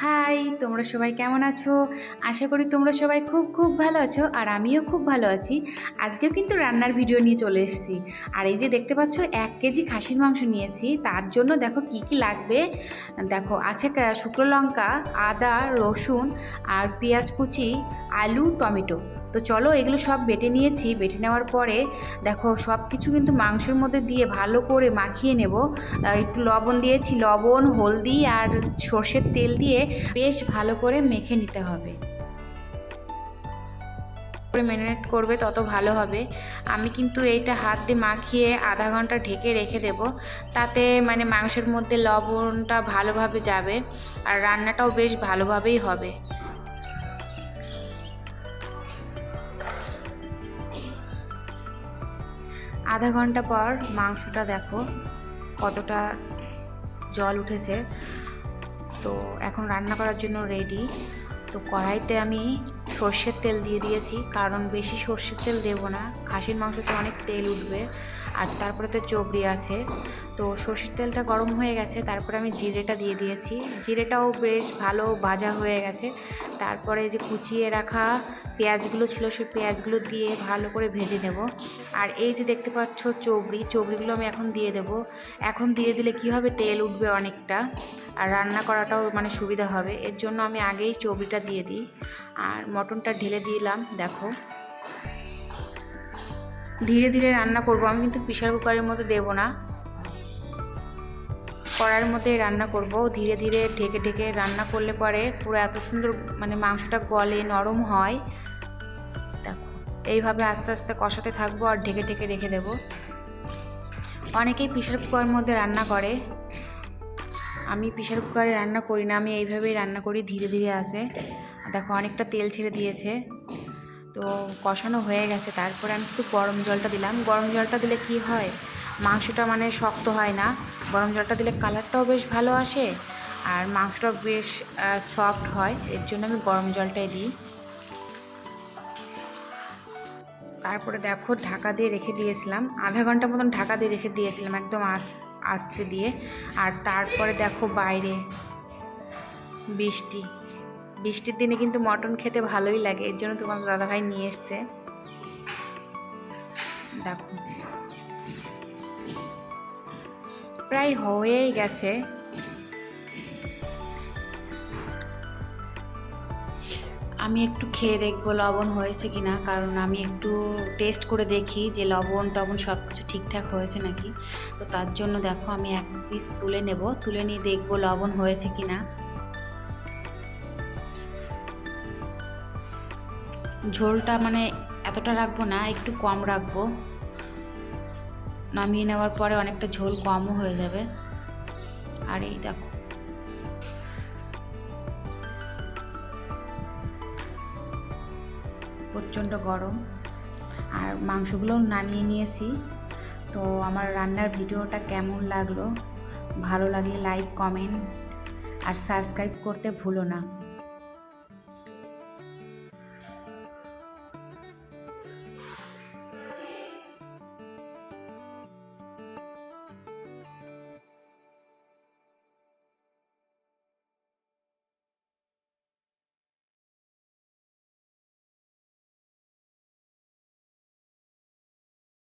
High, তোমরা সবাই কেমন আছো? আশা করি তোমরা সবাই খুব খুব ভালো আছো আর আমিও খুব ভালো আছি। আজকেও কিন্তু রান্নার ভিডিও নিয়ে চলে এসেছি। আর এই যে দেখতে পাচ্ছ, এক কেজি খাসির মাংস নিয়েছি। তার জন্য দেখো কি কি লাগবে? দেখো, আছে শুকনো লঙ্কা, আদা, রসুন আর পেঁয়াজ কুচি, আলু, টমেটো। তো চলো এগুলো সব বেটে নিয়েছি। বেটে নেওয়ার পরে দেখো সব কিছু কিন্তু মাংসের মধ্যে দিয়ে ভালো করে মাখিয়ে নেব। একটু লবণ দিয়েছি, লবণ, হলদি আর সর্ষের তেল দিয়ে বেশ ভালো করে মেখে নিতে হবে। করে ম্যারিনেট করবে, তত ভালো হবে। আমি কিন্তু এইটা হাত দিয়ে মাখিয়ে আধা ঘণ্টা ঢেকে রেখে দেব। তাতে মানে মাংসের মধ্যে লবণটা ভালোভাবে যাবে আর রান্নাটাও বেশ ভালোভাবেই হবে। আধা ঘণ্টা পর মাংসটা দেখো কতটা জল উঠেছে। তো এখন রান্না করার জন্য রেডি তো কড়াইতে আমি সর্ষের তেল দিয়ে দিয়েছি, কারণ বেশি সর্ষের তেল দেবো না। খাসির মাংসতে অনেক তেল উঠবে, আর তারপরে তো চবড়ি আছে। তো সর্ষের তেলটা গরম হয়ে গেছে, তারপরে আমি জিরেটা দিয়ে দিয়েছি। জিরেটাও বেশ ভালো ভাজা হয়ে গেছে। তারপরে যে কুচিয়ে রাখা পেঁয়াজগুলো ছিল, সেই পেঁয়াজগুলো দিয়ে ভালো করে ভেজে নেব। আর এই যে দেখতে পাচ্ছ চবড়ি, চবড়িগুলো আমি এখন দিয়ে দেব। এখন দিয়ে দিলে কি হবে? তেল উঠবে অনেকটা, আর রান্না করাটাও মানে সুবিধা হবে। এর জন্য আমি আগেই চবড়িটা দিয়ে দিই। আর মটনটা ঢেলে দিলাম, দেখো। ধীরে ধীরে রান্না করব, আমি কিন্তু প্রেশার কুকারের মধ্যে দেবো না। কড়ার মধ্যে রান্না করব, ধীরে ধীরে ঢেকে ঢেকে রান্না করলে পরে পুরো এত সুন্দর মানে মাংসটা গলে, নরম হয়। দেখো, এইভাবে আস্তে আস্তে কষাতে থাকব আর ঢেকে ঢেকে রেখে দেব। অনেকেই প্রেশার কুকারের মধ্যে রান্না করে। আমি প্রেশার কুকারে রান্না করি না, আমি এইভাবেই রান্না করি ধীরে ধীরে আসে দেখো, অনেকটা তেল ছেড়ে দিয়েছে। তো কষানো হয়ে গেছে। তারপরে আমি একটু গরম জলটা দিলাম। গরম জলটা দিলে কি হয়? মাংসটা মানে শক্ত হয় না। গরম জলটা দিলে কালারটাও বেশ ভালো আসে আর মাংসটাও বেশ সফট হয়। এর জন্য আমি গরম জলটাই দিই। তারপরে দেখো ঢাকা দিয়ে রেখে দিয়েছিলাম। আধা ঘণ্টা মতন ঢাকা দিয়ে রেখে দিয়েছিলাম একদম আস, আস্তে দিয়ে। আর তারপরে দেখো বাইরে বৃষ্টি। বৃষ্টির দিনে কিন্তু মটন খেতে ভালোই লাগে, এর জন্য তোমার দাদাভাই নিয়ে এসছে। দেখো। প্রায় হয়েই গেছে। আমি একটু খেয়ে দেখব লবণ হয়েছে কি না কারণ আমি একটু টেস্ট করে দেখি যে লবণ টবণ সব কিছু ঠিকঠাক হয়েছে নাকি। তো তার জন্য দেখো আমি এক পিস তুলে নেব, তুলে নিয়ে দেখব লবণ হয়েছে কি না ঝোলটা মানে এতটা রাখব না, একটু কম রাখব। নামিয়ে নেওয়ার পরে অনেকটা ঝোল কমও হয়ে যাবে। আর এই দেখো প্রচণ্ড গরম। আর মাংসগুলো নামিয়ে নিয়েছি। তো আমার রান্নার ভিডিওটা কেমন লাগল? ভালো লাগলে লাইক কমেন্ট আর সাবস্ক্রাইব করতে ভুলো না।